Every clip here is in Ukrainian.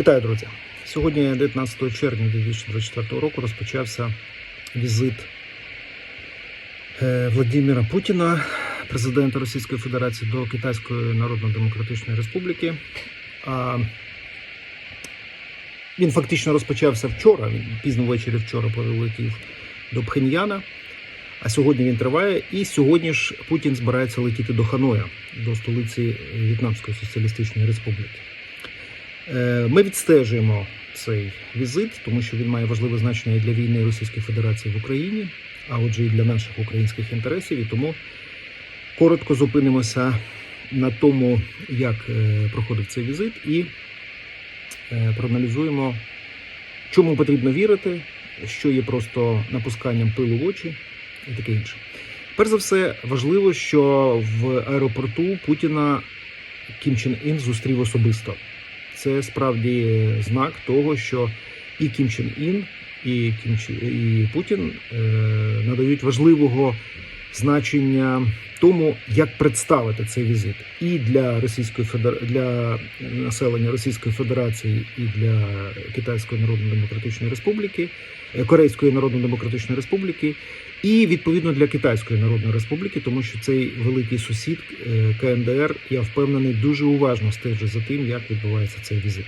Вітаю, друзі! Сьогодні, 19 червня 2024 року, розпочався візит е, Владимира Путіна, президента Російської Федерації, до Китайської Народно-Демократичної Республіки. А Він фактично розпочався вчора. Він пізно ввечері вчора прилетів до Пхеньяна. А сьогодні він триває, і сьогодні ж Путін збирається летіти до Ханоя, до столиці В'єтнамської соціалістичної республіки. Е, Ми відстежуємо цей візит, тому що він має важливе значення і для війни Російської Федерації в Україні, а отже, і для наших українських інтересів. І тому коротко зупинимося на тому, як е, проходив цей візит, і е, проаналізуємо, чому потрібно вірити, що є просто напусканням пилу в очі і таке інше. Перш за все, важливо, що в аеропорту Путіна Кім Чен Ін зустрів особисто. Це справді знак того, що і Кім Чен Ін, і Кім Чен, і Путін е, надають важливого значення тому, як представити цей візит і для Російської Федер... для населення Російської Федерації, і для Китайської Народно-Демократичної Республіки, е, Корейської Народно-Демократичної Республіки, і відповідно для Китайської Народної Республіки, тому що цей великий сусід е, КНДР, я впевнений, дуже уважно стежить за тим, як відбувається цей візит.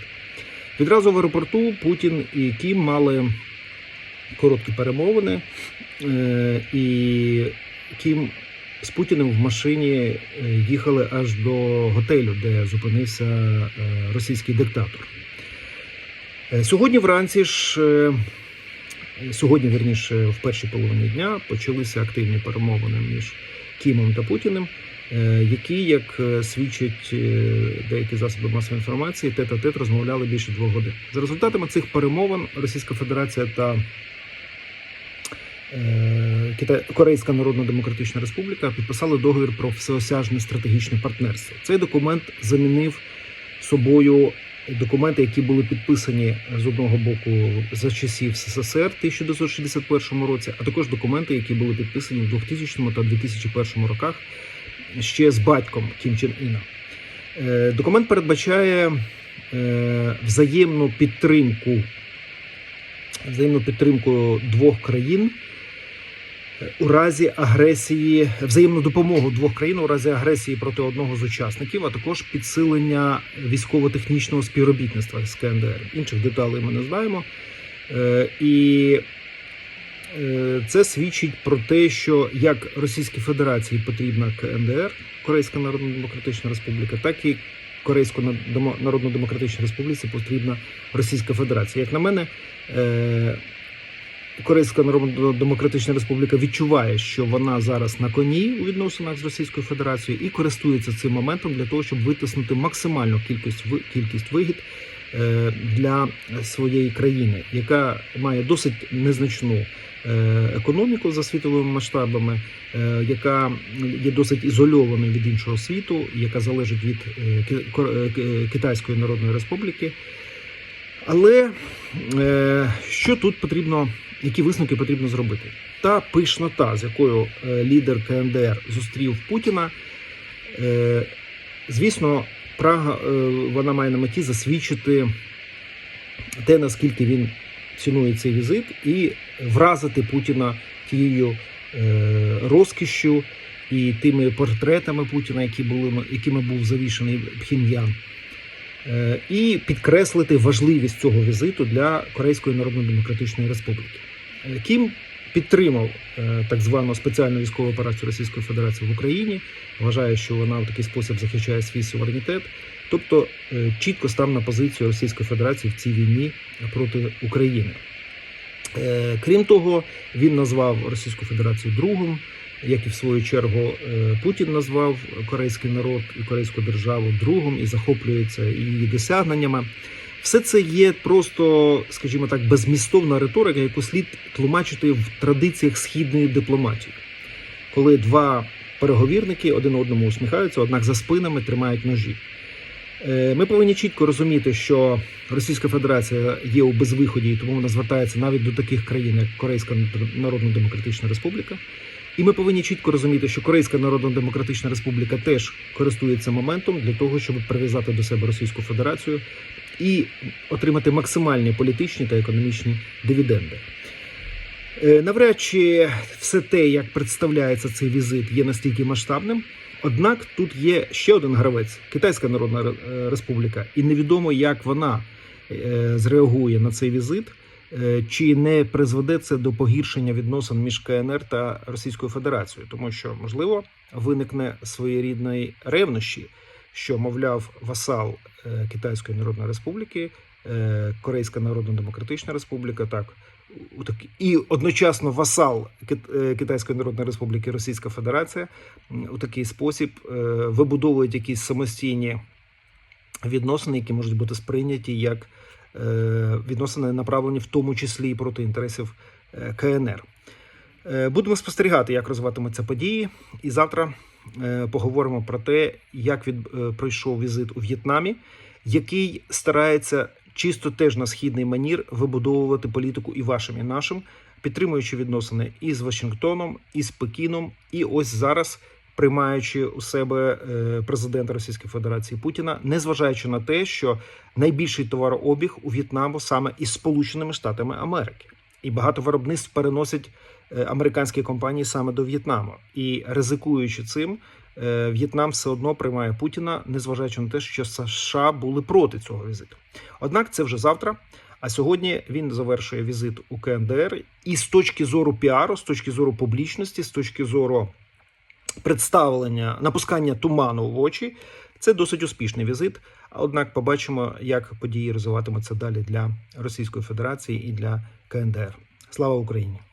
Відразу в аеропорту Путін і Кім мали короткі перемовини, е, і Кім з Путіним в машині е, їхали аж до готелю, де зупинився російський диктатор. Сьогодні вранці ж, сьогодні, вірніше, в першій половині дня почалися активні перемовини між Кімом та Путіним, е, які, як е, свідчать е, деякі засоби масової інформації, тет а тет розмовляли більше двох годин. За результатами цих перемовин Російська Федерація та Китай... Корейська Народно-Демократична Республіка підписали договір про всеосяжне стратегічне партнерство. Цей документ замінив собою документи, які були підписані з одного боку за часів СССР в 1961 році, а також документи, які були підписані в 2000 та 2001 роках ще з батьком Кім Чен Іна. Е, Документ передбачає е, взаємну підтримку, взаємну підтримку двох країн у разі агресії, взаємну допомогу двох країн у разі агресії проти одного з учасників, а також підсилення військово-технічного співробітництва з КНДР. Інших деталей ми не знаємо. Е, І е, це свідчить про те, що як Російській Федерації потрібна КНДР, Корейська Народно-Демократична Республіка, так і Корейсько Народно-Демократичній Республіці потрібна Російська Федерація. Як на мене, е, Корейська Народно-Демократична Республіка відчуває, що вона зараз на коні у відносинах з Російською Федерацією і користується цим моментом для того, щоб витиснути максимальну кількість кількість вигід е, для своєї країни, яка має досить незначну е, економіку за світовими масштабами, е, яка є досить ізольованою від іншого світу, яка залежить від Китайської Народної Республіки. Але що тут потрібно, які висновки потрібно зробити? Та пишнота, з якою е, лідер КНДР зустрів Путіна, е, звісно, Прага е, вона має на меті засвідчити те, наскільки він цінує цей візит, і вразити Путіна тією розкішшю і тими портретами Путіна, які були якими був завішений Пхін'ян. І підкреслити важливість цього візиту для Корейської Народно-Демократичної Республіки. Кім підтримав е, так звану спеціальну військову операцію Російської Федерації в Україні, вважає, що вона в такий спосіб захищає свій суверенітет, тобто е, чітко став на позицію Російської Федерації в цій війні проти України. Е, Крім того, він назвав Російську Федерацію другом, як і в свою чергу Путін назвав корейський народ і корейську державу другом і захоплюється її досягненнями. Все це є просто, скажімо так, безмістовна риторика, яку слід тлумачити в традиціях східної дипломатії, коли два переговірники один одному усміхаються, однак за спинами тримають ножі. Е, Ми повинні чітко розуміти, що Російська Федерація є у безвиході, і тому вона звертається навіть до таких країн, як Корейська Народно-Демократична Республіка. І ми повинні чітко розуміти, що Корейська Народно-Демократична Республіка теж користується моментом для того, щоб прив'язати до себе Російську Федерацію і отримати максимальні політичні та економічні дивіденди. Е, Навряд чи все те, як представляється цей візит, є настільки масштабним. Однак тут є ще один гравець Китайська Народна Республіка, і невідомо, як вона е, зреагує на цей візит, е, чи не призведе це до погіршення відносин між КНР та Російською Федерацією, тому що можливо виникне своєрідної ревнощі, що мовляв васал е, Китайської Народної Республіки, е, Корейська Народна Демократична Республіка, так і одночасно васал е, Китайської Народної Республіки Російська Федерація у такий спосіб вибудовують якісь самостійні відносини, які можуть бути сприйняті як відносини направлені в тому числі і проти інтересів КНР. Будемо спостерігати, як розвиватимуться події, і завтра поговоримо про те, як від е, пройшов візит у В'єтнамі, який старається чисто теж на східний манір вибудовувати політику і вашим, і нашим, підтримуючи відносини і з Вашингтоном, і з Пекіном, і ось зараз. Приймаючи у себе е, президента Російської Федерації Путіна, незважаючи на те, що найбільший товарообіг у В'єтнаму саме із Сполученими Штатами Америки, і багато виробництв переносять е, американські компанії саме до В'єтнаму. І ризикуючи цим, е, В'єтнам все одно приймає Путіна, незважаючи на те, що США були проти цього візиту. Однак це вже завтра. А сьогодні він завершує візит у КНДР. І з точки зору піару, з точки зору публічності, з точки зору представлення, напускання туману в очі, це досить успішний візит. Однак побачимо, як події розвиватимуться далі для Російської Федерації і для КНДР. Слава Україні!